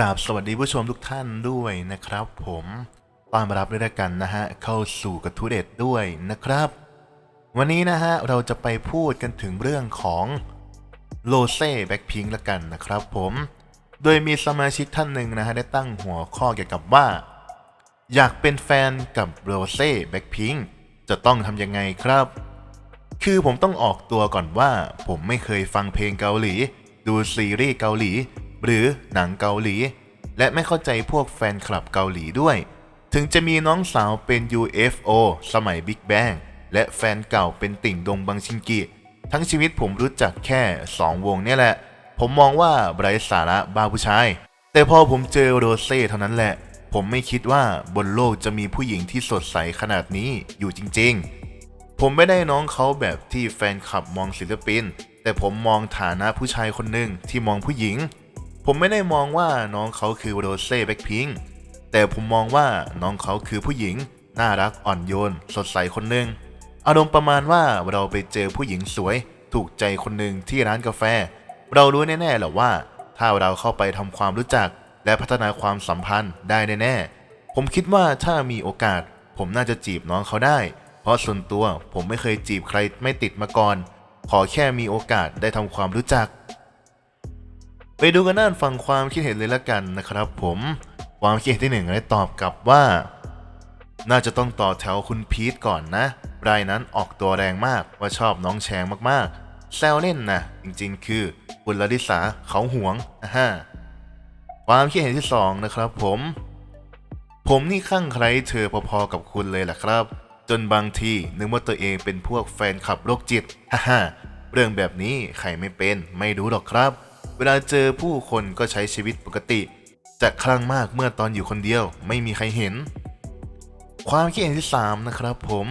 ราบสวัสดีผู้ชมทุกท่านด้วยนะครับ ผมต้อนรับด้วยกันนะฮะเข้าสู่กระทู้เด็ดด้วยนะครับ วันนี้นะฮะเราจะไปพูดกันถึงเรื่องของโลเซ่แบ็คพิงละกันนะครับ ผม โดยมีสมาชิกท่านหนึ่งนะฮะได้ตั้งหัวข้อเกี่ยวกับว่า อยากเป็นแฟนกับโรเซ่แบ็คพิงจะต้องทำยังไงครับ คือผมต้องออกตัวก่อนว่า ผมไม่เคยฟังเพลงเกาหลี ดูซีรีส์เกาหลี หรือหนังเกาหลี และไม่เข้าใจพวกแฟนคลับเกาหลีด้วย ถึงจะมีน้องสาวเป็น UFO สมัย Big Bang และแฟนเก่าเป็นติ่งดงบังชิงกิ ทั้งชีวิตผมรู้จักแค่ 2 วงนี่แหละ ผมมองว่าไร้สาระบ้าผู้ชาย แต่พอผมเจอโรเซ่เท่านั้นแหละ ผมไม่คิดว่าบนโลกจะมีผู้หญิงที่สดใสขนาดนี้อยู่จริง ๆ ผมไม่ได้น้องเขาแบบที่แฟนคลับมองศิลปิน แต่ผมมองฐานะผู้ชายคนหนึ่งที่มองผู้หญิง ผมไม่ได้มองว่าน้องเขาคือโรเซ่แบ็คพิงค์แต่ผมมองว่าน้องเขาคือผู้หญิง น่ารักอ่อนโยน สดใสคนหนึ่งอารมณ์ประมาณว่าเราไปเจอผู้หญิงสวย ถูกใจคนหนึ่งที่ร้านกาแฟ เรารู้แน่ๆแหละว่า ถ้าเราเข้าไปทำความรู้จัก และพัฒนาความสัมพันธ์ได้แน่ๆผมคิดว่าถ้ามีโอกาส ผมน่าจะจีบน้องเขาได้ เพราะส่วนตัวผมไม่เคยจีบใครไม่ติดมาก่อน ขอแค่มีโอกาสได้ทำความรู้จัก ไปดูกันด้านฟังความคิดเห็นเลยละกันนะครับ ผมความคิดเห็นที่หนึ่งได้ตอบกลับว่า น่าจะต้องต่อแถวคุณพีทก่อนนะ รายนั้นออกตัวแรงมากว่าชอบน้องแชงมากๆ แซวเล่นนะจริงๆ คือคุณลลิสาเขาห่วงนะฮะความคิดเห็นที่สองนะครับผม ผมนี่ข้างใครเธอพอๆกับคุณเลยแหละครับ จนบางทีนึกว่าตัวเองเป็นพวกแฟนคลับโรคจิตฮ่าฮ่าเรื่องแบบนี้ใครไม่เป็นไม่รู้หรอกครับ เวลาเจอผู้คนก็ใช้ชีวิตปกติ จะคลั่งมากเมื่อตอนอยู่คนเดียวไม่มีใครเห็น ความคิดเห็นที่ 3 นะครับผม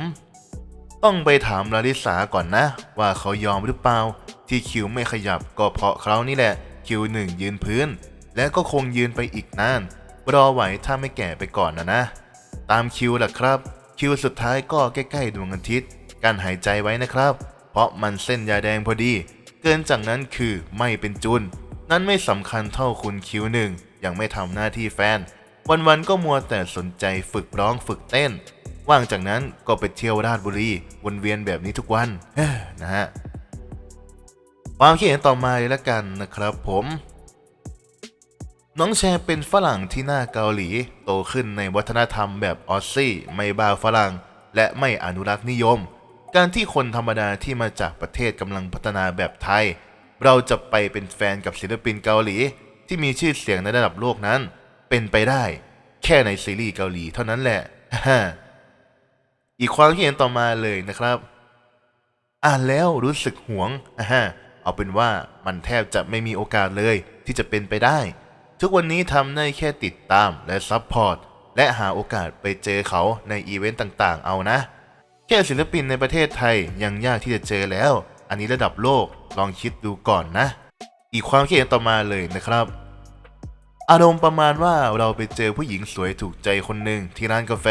ต้องไปถามลาลิสาก่อนนะ ว่าเขายอมหรือเปล่า ที่คิวไม่ขยับก็เพราะเขานี่แหละคิวหนึ่งยืนพื้น และก็คงยืนไปอีกนานรอไหวถ้าไม่แก่ไปก่อนนะนะ ตามคิวแหละครับ คิวสุดท้ายก็ใกล้ๆดวงอาทิตย์การหายใจไว้นะครับ เพราะมันเส้นยาแดงพอดี เกินจากนั้นคือไม่เป็นจุน นั่นไม่สำคัญเท่าคุณคิวหนึ่งยังไม่ทำหน้าที่แฟน วันๆก็มัวแต่สนใจฝึกร้องฝึกเต้น ว่างจากนั้นก็ไปเที่ยวราชบุรีวนเวียนแบบนี้ทุกวันนะฮะความคิดเห็นต่อมาเลยละกันนะครับผม น้องแชร์เป็นฝรั่งที่หน้าเกาหลี โตขึ้นในวัฒนธรรมแบบออสซี่ ไม่บ้าฝรั่ง และไม่อนุรักษ์นิยม การที่คนธรรมดาที่มาจากประเทศกำลังพัฒนาแบบไทย เราจะไปเป็นแฟนกับศิลปินเกาหลี ที่มีชื่อเสียงในระดับโลกนั้น เป็นไปได้ แค่ในซีรีส์เกาหลีเท่านั้นแหละ อีกความคิดเห็นต่อมาเลยนะครับ อ่านแล้วรู้สึกหวงอ่าเอาเป็นว่ามันแทบจะไม่มีโอกาสเลย ที่จะเป็นไปได้ ทุกวันนี้ทำได้แค่ติดตามและซัพพอร์ตและหาโอกาสไปเจอเขาในอีเวนต์ต่างๆ เอานะ แค่ศิลปินในประเทศไทยยังยากที่จะเจอแล้ว อันนี้ระดับโลก ลองคิดดูก่อนนะ อีกความคิดเห็นต่อมาเลยนะครับ อารมณ์ประมาณว่าเราไปเจอผู้หญิงสวยถูกใจคนหนึ่งที่ร้านกาแฟ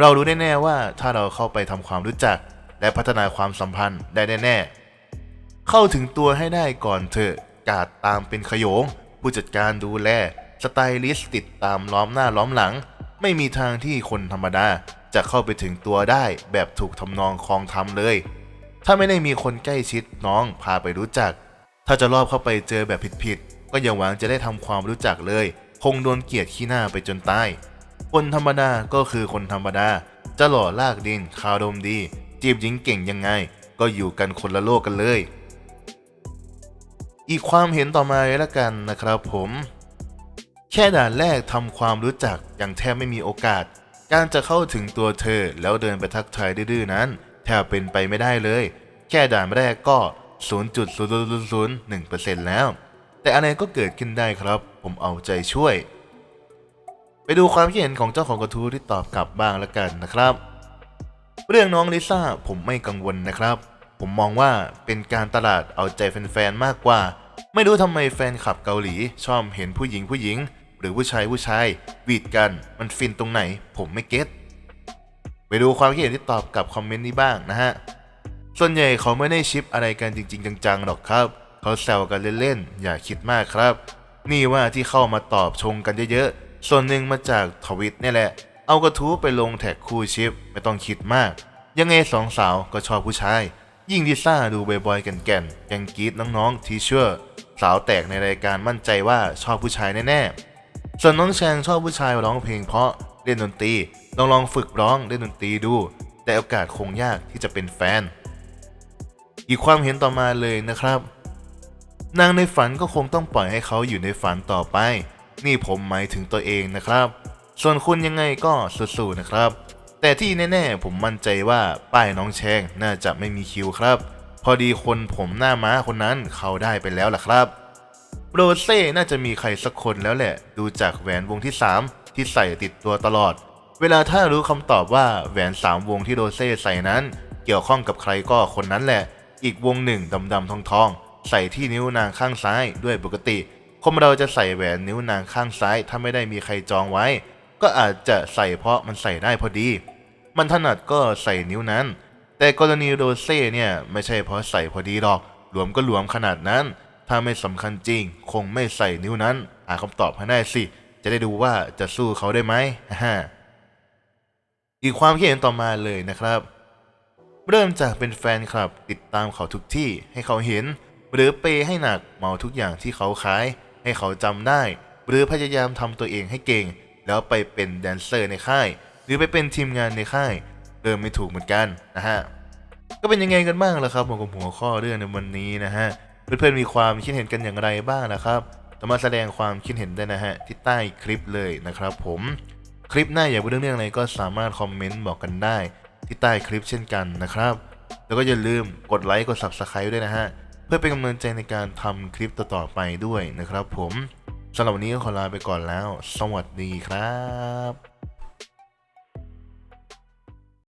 เรารู้แน่ๆว่าถ้าเราเข้าไปทำความรู้จัก และพัฒนาความสัมพันธ์ได้แน่ๆเข้าถึงตัวให้ได้ก่อนเถอะกาดตามเป็นขยง ผู้จัดการดูแลสไตลิสต์ติดตามล้อมหน้าล้อมหลัง ไม่มีทางที่คนธรรมดาจะเข้าไปถึงตัวได้แบบถูกทำนองคลองทำเลย ถ้าไม่ได้มีคนใกล้ชิดน้องพาไปรู้จัก ถ้าจะรอบเข้าไปเจอแบบผิดๆก็อย่าหวังจะได้ทำความรู้จักเลย คงโดนเกลียดขี้หน้าไปจนตายคนธรรมดาก็คือคนธรรมดา จะหล่อลากดินคารมดี จีบหญิงเก่งยังไง ก็อยู่กันคนละโลกกันเลย อีกความเห็นต่อมาเลยละกันนะครับผม แค่ด่านแรกทำความรู้จักยังแทบไม่มีโอกาส การจะเข้าถึงตัวเธอแล้วเดินไปทักทายดื้อๆนั้น แทบเป็นไปไม่ได้เลย แค่ด่านแรกก็ 0.0001%แล้ว แต่อะไรก็เกิดขึ้นได้ครับ ผมเอาใจช่วย ไปดูความคิดเห็นของเจ้าของกระทู้ที่ตอบกลับบ้างละกันนะครับ เรื่องน้องลิซ่าผมไม่กังวลนะครับ ผมมองว่าเป็นการตลาดเอาใจแฟนๆมากกว่า ไม่รู้ทำไมแฟนคลับเกาหลี ชอบเห็นผู้หญิงผู้หญิง หรือผู้ชายผู้ชายวีดกัน มันฟินตรงไหน ผมไม่เก็ต ไปดูความคิดเห็นที่ตอบกับคอมเมนต์นี้บ้างนะฮะ ส่วนใหญ่เขาไม่ได้ชิปอะไรกันจริง ๆ จังๆหรอกครับ เขาแซวกันเล่นๆ อย่าคิดมากครับ นี่ว่าที่เข้ามาตอบชงกันเยอะๆ ส่วนหนึ่งมาจากทวิตนี่แหละ เอากระทู้ไปลงแท็กคู่ชิปไม่ต้องคิดมาก ยังไงสองสาวก็ชอบผู้ชาย ยิ่งดิซ่าดูบ่อยๆกันแก่นๆยังกีดน้องๆทีเชื่อสาวแตกในรายการมั่นใจว่าชอบผู้ชายแน่ๆ ส่วนน้องแชงชอบผู้ชายร้องเพลงเพราะเล่นดนตรี ลองลองฝึกร้องเล่นดนตรีดู แต่โอกาสคงยากที่จะเป็นแฟน อีกความเห็นต่อมาเลยนะครับ นางในฝันก็คงต้องปล่อยให้เขาอยู่ในฝันต่อไป นี่ผมหมายถึงตัวเองนะครับ ส่วนคุณยังไงก็สู้ๆนะครับ แต่ที่แน่ๆผมมั่นใจว่าป้ายน้องแชงน่าจะไม่มีคิวครับ พอดีคนผมหน้าม้าคนนั้นเขาได้ไปแล้วล่ะครับโรเซ่น่าจะมีใครสักคนแล้วแหละ ดูจากแหวนวงที่ 3 ที่ใส่ติดตัวตลอด เวลาถ้ารู้คำตอบว่าแหวน3วงที่โรเซ่ใส่นั้น เกี่ยวข้องกับใครก็คนนั้นแหละ อีกวงหนึ่งดำๆทองๆ ใส่ที่นิ้วนางข้างซ้ายด้วยปกติ คนเราจะใส่แหวนนิ้วนางข้างซ้าย ถ้าไม่ได้มีใครจองไว้ ก็อาจจะใส่เพราะมันใส่ได้พอดี มันถนัดก็ใส่นิ้วนั้น แต่กรณีโรเซ่เนี่ยไม่ใช่เพราะใส่พอดีหรอกหลวมก็หลวมขนาดนั้น ถ้าไม่สำคัญจริง คงไม่ใส่นิ้วนั้นหาคำตอบให้ได้สิ จะได้ดูว่าจะสู้เขาได้ไหมฮ่า อีกความคิดเห็นต่อมาเลยนะครับ เริ่มจากเป็นแฟนคลับติดตามเขาทุกที่ให้เขาเห็น หรือเปย์ให้หนักเมาทุกอย่างที่เขาขาย ให้เขาจำได้ หรือพยายามทำตัวเองให้เก่ง แล้วไปเป็นแดนเซอร์ในค่าย หรือไปเป็นทีมงานในค่าย เริ่มไม่ถูกเหมือนกันนะฮะก็เป็นยังไงกันบ้างล่ะครับผมกับหัวข้อเรื่องในวันนี้นะฮะเพื่อนๆมีความคิดเห็นกันอย่างไรบ้างนะครับ สามารถแสดงความคิดเห็นได้นะฮะที่ใต้คลิปเลยนะครับผม คลิปหน้าอยากพูดเรื่องอะไรก็สามารถคอมเมนต์บอกกันได้ ที่ใต้คลิปเช่นกันนะครับ แล้วก็อย่าลืมกดไลค์กด Subscribe ด้วยนะฮะ เพื่อเป็นกำลังใจในการทำคลิปต่อๆไปด้วยนะครับผมสำหรับวันนี้ก็ขอลาไปก่อนแล้ว สวัสดีครับ